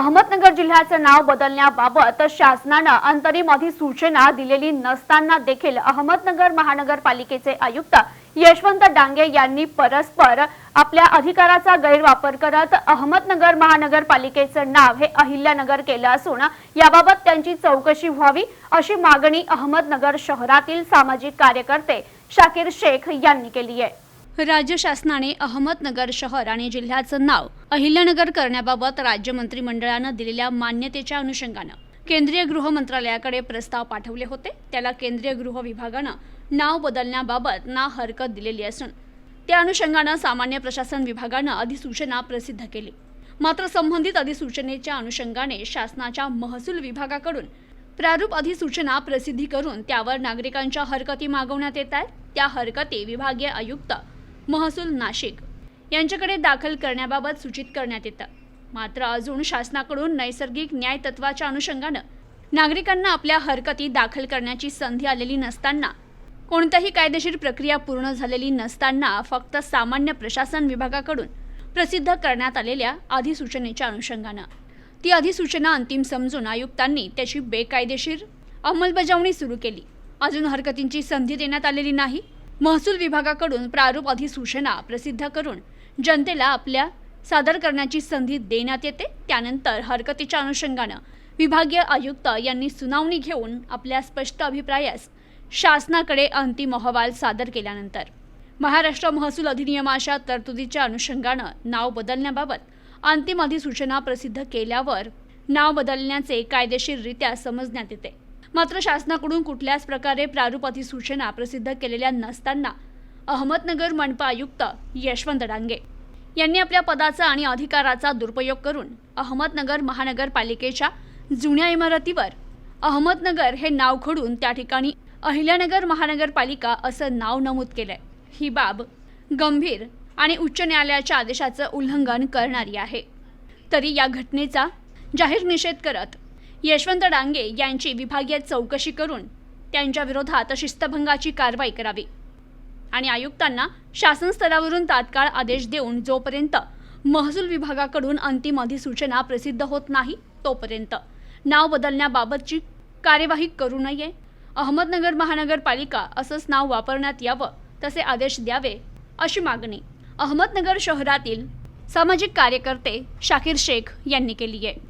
अहमदनगर जिल्ह्याचं नाव बदलण्याबाबत शासनानं अंतरिम अधिसूचना दिलेली नसताना देखील अहमदनगर महानगरपालिकेचे आयुक्त यशवंत डांगे यांनी परस्पर आपल्या अधिकाराचा गैरवापर करत अहमदनगर महानगरपालिकेचं नाव हे अहिल्यानगर केलं असून याबाबत त्यांची चौकशी व्हावी अशी मागणी अहमदनगर शहरातील सामाजिक कार्यकर्ते शाकीर शेख यांनी केली आहे. राज्य शासनाने अहमदनगर शहर आणि जिल्ह्याचं नाव अहिल्यानगर करण्याबाबत राज्य मंत्रिमंडळानं दिलेल्या मान्यतेच्या अनुषंगानं केंद्रीय गृह मंत्रालयाकडे प्रस्ताव पाठवले होते. त्याला केंद्रीय गृह विभागानं नाव बदलण्याबाबत ना हरकत दिलेली असून त्या अनुषंगानं सामान्य प्रशासन विभागानं अधिसूचना प्रसिद्ध केली. मात्र संबंधित अधिसूचनेच्या अनुषंगाने शासनाच्या महसूल विभागाकडून प्रारूप अधिसूचना प्रसिद्धी करून त्यावर नागरिकांच्या हरकती मागवण्यात येत आहेत. त्या हरकती विभागीय आयुक्त महसूल नाशिक. यांच्याकडे दाखल करण्याबाबत सूचित करण्यात येतं. मात्र अजून शासनाकडून नैसर्गिक न्याय तत्वाच्या अनुषंगानं नागरिकांना आपल्या हरकती दाखल करण्याची संधी आलेली नसताना कोणत्याही कायदेशीर प्रक्रिया पूर्ण झालेली नसताना फक्त सामान्य प्रशासन विभागाकडून प्रसिद्ध करण्यात आलेल्या अधिसूचनेच्या अनुषंगानं. ती अधिसूचना अंतिम समजून आयुक्तांनी त्याची बेकायदेशीर अंमलबजावणी सुरू केली. अजून हरकतींची संधी देण्यात आलेली नाही. महसूल विभागाकडून प्रारूप अधिसूचना प्रसिद्ध करून जनतेला आपल्या सादर करण्याची संधी देण्यात येते. त्यानंतर हरकतीच्या अनुषंगानं विभागीय आयुक्त यांनी सुनावणी घेऊन आपल्या स्पष्ट अभिप्रायास शासनाकडे अंतिम अहवाल सादर केल्यानंतर महाराष्ट्र महसूल अधिनियमाच्या तरतुदीच्या अनुषंगानं नाव बदलण्याबाबत अंतिम अधिसूचना प्रसिद्ध केल्यावर नाव बदलण्याचे कायदेशीररित्या समजण्यात येते. मात्र शासनाकडून कुठल्याच प्रकारे प्रारूप अधिसूचना प्रसिद्ध केलेल्या नसताना अहमदनगर मनपा आयुक्त यशवंत डांगे यांनी आपल्या पदाचा आणि अधिकाराचा दुरुपयोग करून अहमदनगर महानगरपालिकेच्या जुन्या इमारतीवर अहमदनगर हे नाव खोडून त्या ठिकाणी अहिल्यानगर महानगरपालिका असं नाव नमूद केलंय. ही बाब गंभीर आणि उच्च न्यायालयाच्या आदेशाचं उल्लंघन करणारी आहे. तरी या घटनेचा जाहीर निषेध करत यशवंत डांगे यांची विभागीय चौकशी करून त्यांच्या विरोधात शिस्तभंगाची कारवाई करावी. आणि आयुक्तांना शासन स्तरावरून तात्काळ आदेश देऊन जोपर्यंत महसूल विभागाकडून अंतिम अधिसूचना प्रसिद्ध होत नाही तोपर्यंत. नाव बदलण्याबाबतची कार्यवाही करू नये. अहमदनगर महानगरपालिका असंच नाव वापरण्यात यावं तसे आदेश द्यावे अशी मागणी अहमदनगर शहरातील सामाजिक कार्यकर्ते शाकीर शेख यांनी केली आहे.